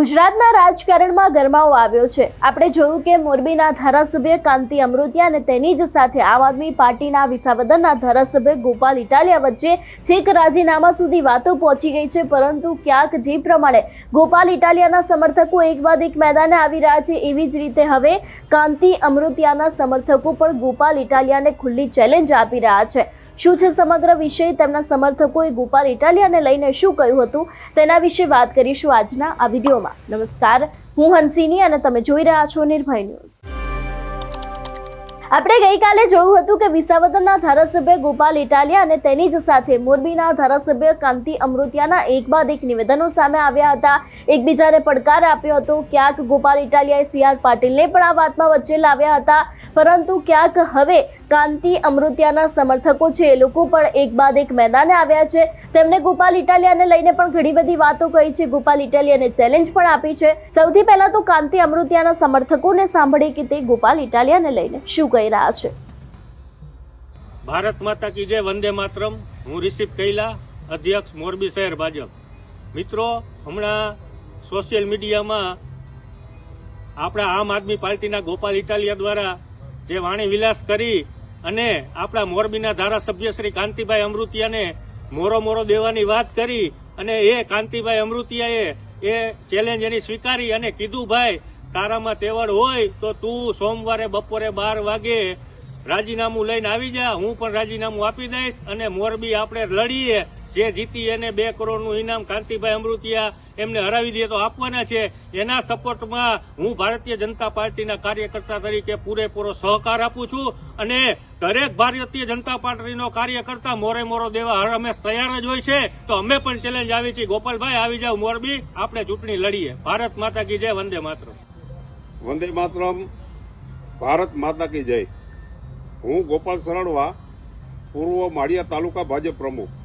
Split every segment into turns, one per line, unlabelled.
ગુજરાતના રાજકારણમાં ગરમાવો આવ્યો છે. આપણે જોયું કે મોરબીના ધારાસભ્ય કાંતિ અમૃતિયા અને તેની જ સાથે આમ આદમી પાર્ટીના વિસાવદરના ધારાસભ્ય ગોપાલ ઇટાલિયા વચ્ચે છેક રાજીનામા સુધી વાતો પહોંચી ગઈ છે, પરંતુ ક્યાંક જે પ્રમાણે ગોપાલ ઇટાલિયાના સમર્થકો એક બાદ એક મેદાને આવી રહ્યા છે, એવી જ રીતે હવે કાંતિ અમૃતિયાના સમર્થકો પણ ગોપાલ ઇટાલિયાને ખુલ્લી ચેલેન્જ આપી રહ્યા છે. શું છે સમગ્ર વિષય? તેમના સમર્થકોએ ગોપાલ ઇટાલિયાને લઈને શું કહ્યું હતું? તેના વિશે વાત કરીશું આજના આ વિડીયોમાં. નમસ્કાર, હું હંસિની અને તમે જોઈ રહ્યા છો નિર્ભય ન્યૂઝ. આપણે ગઈકાલે જોયું હતું કે વિસાવદરના ધારાસભ્ય ગોપાલ ઇટાલિયા અને તેની જ સાથે મોરબીના ધારાસભ્ય કાંતિ અમૃતિયાના એક બાદ એક નિવેદનો સામે આવ્યા હતા. એકબીજાને પડકાર આપ્યો હતો. ક્યાંક ગોપાલ ઇટાલિયાએ સી આર પાટીલને પણ આ વાતમાં વચ્ચે લાવ્યા હતા. પરંતુ ક્યાંક હવે કાંતિ અમૃતિયાના સમર્થકો છે. એ લોકો પણ એક બાદ એક મેદાને આવ્યા છે. તેમણે ગોપાલ ઇટાલિયાને લઈને પણ ઘણી બધી વાતો કહી છે. ગોપાલ ઇટાલિયાને ચેલેન્જ પણ આપી છે. સૌથી પહેલા તો કાંતિ અમૃતિયાના સમર્થકોને સાંભળીએ કે તે ગોપાલ ઇટાલિયાને લઈને શું કહી રહ્યા છે.
ભારત માતા કી જય, વંદે માતરમ. હું રિષિપ કૈલા, અધ્યક્ષ મોરબી શહેર ભાજપ. મિત્રો, હમણાં સોશિયલ મીડિયામાં આપણા આમ આદમી પાર્ટીના ગોપાલ ઇટાલિયા દ્વારા જે વાણી વિલાસ કરી અને આપણા મોરબીના ધારાસભ્ય શ્રી કાંતિભાઈ અમૃતિયાને મોરો મોરો દેવાની વાત કરી અને એ કાંતિભાઈ અમૃતિયાએ એ ચેલેન્જ એની સ્વીકારી અને કીધું, ભાઈ, તારામાં તેવડ હોય તો તું સોમવારે બપોરે બાર વાગે રાજીનામું લઈને આવી જા, હું પણ રાજીનામું આપી દઈશ અને મોરબી આપણે લડીએ જે જીતી એને બે કરોડનું ઇનામ કાંતિભાઈ અમૃતિયા એમને હરાવી દે તો આપવાના છે. એના સપોર્ટમાં હું ભારતીય જનતા પાર્ટીના કાર્યકર્તા તરીકે પૂરેપૂરો સહકાર આપું છું અને દરેક ભારતીય જનતા પાર્ટીનો કાર્યકર્તા મોરે મોરો દેવા હર હંમેશ તૈયાર જ હોય છે. તો અમે પણ ચેલેન્જ આવી છીએ ગોપાલભાઈ, આવી જાવ મોરબી. આપણે ચૂંટણી લડીએ. ભારત માતા કી જય, વંદે માતરમ.
વંદે માતરમ. ભારત માતા કી જય. હું ગોપાલ સરણવા પૂર્વ માળિયા તાલુકા ભાજપ પ્રમુખ.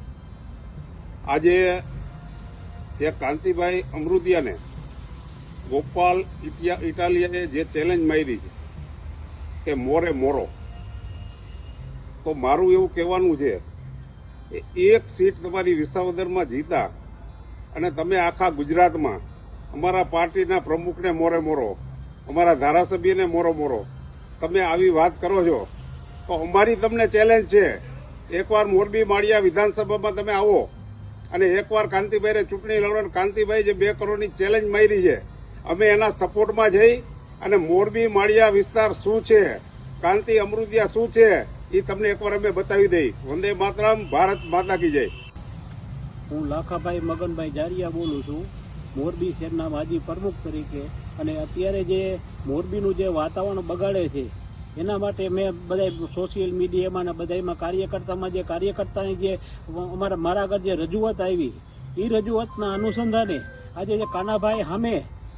આજે જે કાંતિભાઈ અમૃતિયાને ગોપાલ ઇટાલિયાએ જે ચેલેન્જ મારી છે કે મોરે મોરો, તો મારું એવું કહેવાનું છે કે એક સીટ તમારી વિસાવદરમાં જીતા અને તમે આખા ગુજરાતમાં અમારા પાર્ટીના પ્રમુખને મોરે મોરો, અમારા ધારાસભ્યને મોરો મોરો, તમે આવી વાત કરો છો, તો અમારી તમને ચેલેન્જ છે. એકવાર મોરબી માળિયા વિધાનસભામાં તમે આવો. અને એકવાર કાંતિભાઈને ચૂંટણી લડો કાંતિભાઈ જે બે કરોડની ચેલેન્જ મારી છે, અમે એના સપોર્ટમાં જઈ અને મોરબી, માળિયા વિસ્તાર શું છે, કાંતિ, અમૃતિયા શું છે એ તમને એકવાર અમે બતાવી દઈ. વંદે માતરમ, ભારત માતા કી જય.
હું લાખાભાઈ મગનભાઈ જારિયા બોલું છું. મોરબી શહેરના માજી પ્રમુખ તરીકે અને અત્યારે જે મોરબીનું જે વાતાવરણ બગાડે છે એના માટે મેં બધા સોશિયલ મીડિયામાં ને બધામાં કાર્યકર્તામાં જે કાર્યકર્તાની જે અમારા મારા આગળ જે રજૂઆત આવી, એ રજૂઆતના અનુસંધાને આજે જે કાનાભાઈ સામે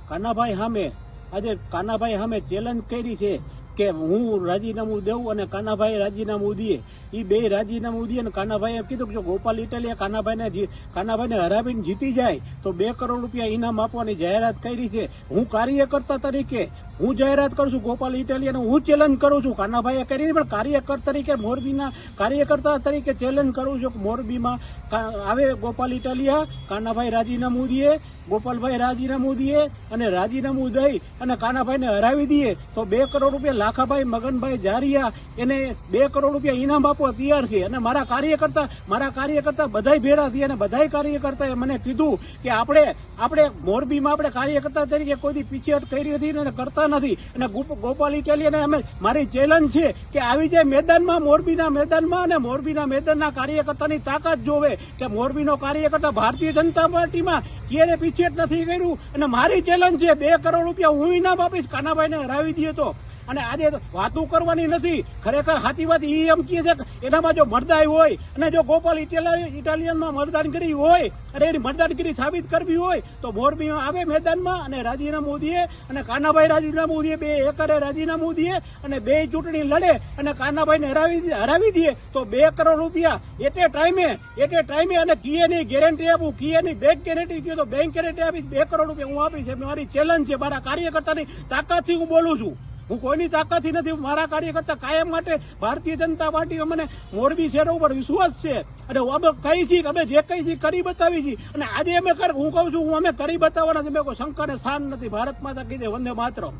કાનાભાઈ સામે, આજે કાનાભાઈ સામે ચેલેન્જ કરી છે કે હું રાજીનામું દઉં અને કાનાભાઈ રાજીનામું દે એ બે રાજીનામું દીએ અને કાનાભાઈએ કીધું કે ગોપાલ ઇટાલિયા કાનાભાઈને કાનાભાઈને હરાવીને જીતી જાય, તો બે કરોડ રૂપિયા ઇનામ આપવાની જાહેરાત કરી છે. હું કાર્યકર્તા તરીકે હું જાહેરાત કરું છું ગોપાલ ઇટાલિયાને હું ચેલેન્જ કરું છું. કાનાભાઈએ કરી પણ કાર્યકર તરીકે મોરબીના કાર્યકર્તા તરીકે ચેલેન્જ કરું છું કે મોરબીમાં આવે ગોપાલ ઇટાલિયા, કાનાભાઈ રાજીનામું દે ગોપાલભાઈ રાજીનામું દે અને રાજીનામું દઈ અને કાનાભાઈને હરાવી દઈએ, તો બે કરોડ રૂપિયા લાખાભાઈ મગનભાઈ જારિયા એને બે કરોડ રૂપિયા ઇનામ આપવા તૈયાર છે. અને મારા કાર્યકર્તા મારા કાર્યકર્તા બધાય ભેળા થયા અને બધાય કાર્યકર્તાએ મને કીધું કે આપણે આપણે મોરબીમાં આપણે કાર્યકર્તા તરીકે કોઈ પીછેહટ કરી હતી અને કરતા નથી. અને ગોપ- ગોપાલ ઇટાલિયાને અમે, મારી ચેલેન્જ છે કે આવી જાય મેદાનમાં, મોરબીના મેદાનમાં અને મોરબીના મેદાનના કાર્યકર્તાની તાકાત જોવે કે મોરબીનો કાર્યકર્તા ભારતીય જનતા પાર્ટીમાં ક્યારે પીછેટ નથી કર્યું. અને મારી ચેલેન્જ છે, બે કરોડ રૂપિયા હું ઇનામ આપીશ. કાનાભાઈને હરાવી દઈએ તો. અને આજે વાતો કરવાની નથી. ખરેખર સાચી વાત એ એમ કહે છે એનામાં જો મરદાઈ હોય અને જો ગોપાલ ઇટાલિયનમાં ઇટાલિયનમાં મરદાનગીરી હોય અને એની મરદાનગીરી સાબિત કરવી હોય તો મોરબીમાં આવે મેદાનમાં અને રાજીનામું દઈએ અને કાનાભાઈ રાજીનામું દઈએ બે એકરે રાજીનામું દઈએ અને બે ચૂંટણી લડે અને કાનાભાઈને હરાવી હરાવી દઈએ તો બે કરોડ રૂપિયા એટલે ટાઈમે એટલે ટાઈમે અને કીએની ગેરંટી આપું કીએની બેંક ગેરંટી કહ્યું તો બેંક ગેરંટી આપીશ, બે કરોડ રૂપિયા હું આપીશ મારી ચેલેન્જ છે, મારા કાર્યકર્તાની તાકાતથી હું બોલું છું. હું કોઈની તાકાતથી નથી મારા કાર્યકર્તા કાયમ માટે ભારતીય જનતા પાર્ટી અમને મોરબી શહેર ઉપર વિશ્વાસ છે. અને અમે કહી છીએ અમે જે કહી છીએ કરી બતાવી છીએ અને આજે અમે હું કહું છું, હું અમે કરી બતાવવાના છે. કોઈ શંકાને સ્થાન નથી. ભારત માતા કી કીધે વંદે માતરમ.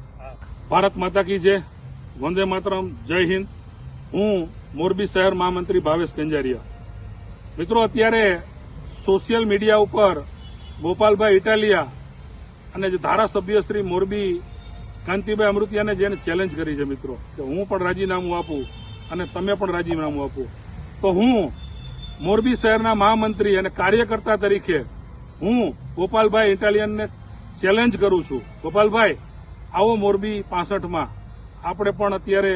ભારત માતા કી જય, વંદે માતરમ, જય હિન્દ. હું મોરબી શહેર મહામંત્રી ભાવેશ કંજારિયા મિત્રો, અત્યારે સોશિયલ મીડિયા ઉપર ગોપાલભાઈ ઇટાલિયા અને જે ધારાસભ્ય શ્રી મોરબી કાંતિભાઈ અમૃતિયાને જેને ચેલેન્જ કરી છે મિત્રો, કે હું પણ રાજીનામું આપું અને તમે પણ રાજીનામું આપો. તો હું મોરબી શહેરના મહામંત્રી અને કાર્યકર્તા તરીકે હું ગોપાલભાઈ ઇટાલિયનને ચેલેન્જ કરું છું. ગોપાલભાઈ, આવો મોરબી પાસઠમાં. આપણે પણ અત્યારે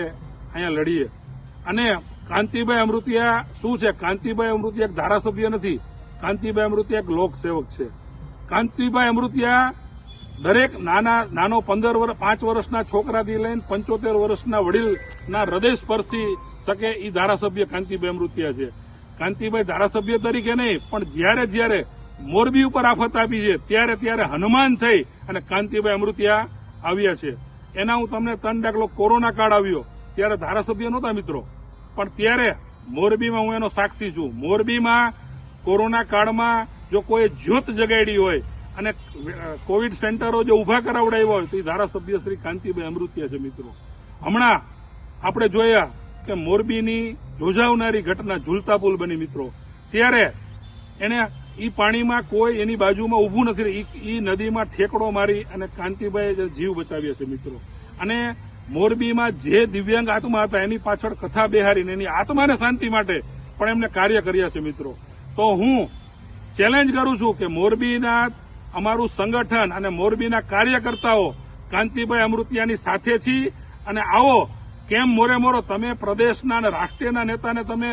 અહીંયા લડીએ. અને કાંતિભાઈ અમૃતિયા શું છે? કાંતિભાઈ અમૃતિયા એક ધારાસભ્ય નથી. કાંતિભાઈ અમૃતિયા એક લોકસેવક છે. કાંતિભાઈ અમૃતિયા દરેક નાના, નાનો પંદર વર્ષ પાંચ વર્ષના છોકરાથી લઈને પંચોતેર વર્ષના વડીલના હૃદય સ્પર્શી શકે એ ધારાસભ્ય કાંતિભાઈ અમૃતિયા છે. કાંતિભાઈ ધારાસભ્ય તરીકે નહીં, પણ જ્યારે જ્યારે મોરબી ઉપર આફત આપી છે, ત્યારે ત્યારે હનુમાન થઈ અને કાંતિભાઈ અમૃતિયા આવ્યા છે. એના હું તમને ત્રણ દાખલો કોરોના કાળ આવ્યો, ત્યારે ધારાસભ્ય નહોતા મિત્રો. પણ ત્યારે મોરબીમાં હું એનો સાક્ષી છું. મોરબીમાં કોરોના કાળમાં જો કોઈ જ્યોત જગાડી હોય અને કોવિડ સેન્ટરો જો ઊભા કરાવડાવ્યા હોય તો એ ધારાસભ્ય શ્રી કાંતિભાઈ અમૃતિયા છે મિત્રો. હમણાં આપણે જોયા કે મોરબીની જોજાવનારી ઘટના ઝૂલતા પુલ બની મિત્રો. ત્યારે એને ઈ પાણીમાં કોઈ એની બાજુમાં ઊભું નથી એ નદીમાં ઠેકડો મારી અને કાંતિભાઈ જીવ બચાવ્યા છે મિત્રો. અને મોરબીમાં જે દિવ્યાંગ આત્મા હતા, એની પાછળ કથા બેહારીને એની આત્માને શાંતિ માટે પણ એમને કાર્ય કર્યા છે મિત્રો. તો હું ચેલેન્જ કરું છું કે મોરબીના અમારું સંગઠન અને મોરબીના કાર્યકર્તાઓ કાંતિભાઈ અમૃતિયાની સાથે છીએ અને આવો, કેમ મોરે મોરો, તમે પ્રદેશના અને રાષ્ટ્રીયના નેતાને તમે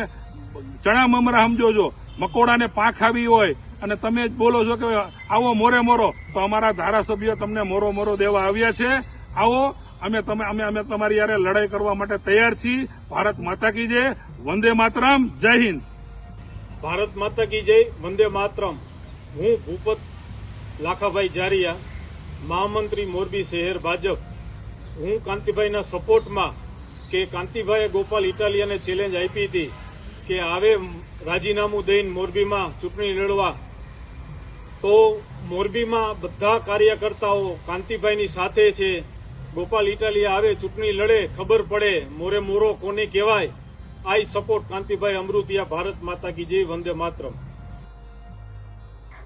ચણા મમરા સમજો મકોડાને પાંખ આવી હોય અને તમે જ બોલો છો કે આવો મોરે મોરો, તો અમારા ધારાસભ્યો તમને મોરો મોરો દેવા આવ્યા છે. આવો, અમે તમે અમે અમે તમારી યારે લડાઈ કરવા માટે તૈયાર છીએ ભારત માતા કી જય. વંદે માતરમ. જય હિન્દ.
ભારત માતા કી જય. વંદે માતરમ. હું ભૂપત લાખાભાઈ જારિયા, મહામંત્રી મોરબી શહેર ભાજપ. હું કાંતિભાઈના સપોર્ટમાં કે કાંતિભાઈએ ગોપાલ ઇટાલિયાને ચેલેન્જ આપી હતી કે આવે રાજીનામું દઈને મોરબીમાં ચૂંટણી લડવા. તો મોરબીમાં બધા કાર્યકર્તાઓ કાંતિભાઈની સાથે છે. ગોપાલ ઇટાલિયા આવે ચૂંટણી લડે, ખબર પડે, મોરે મોરો કોને કહેવાય. આઈ સપોર્ટ કાંતિભાઈ અમૃતિયા, ભારત માતા કી જય, વંદે માતરમ.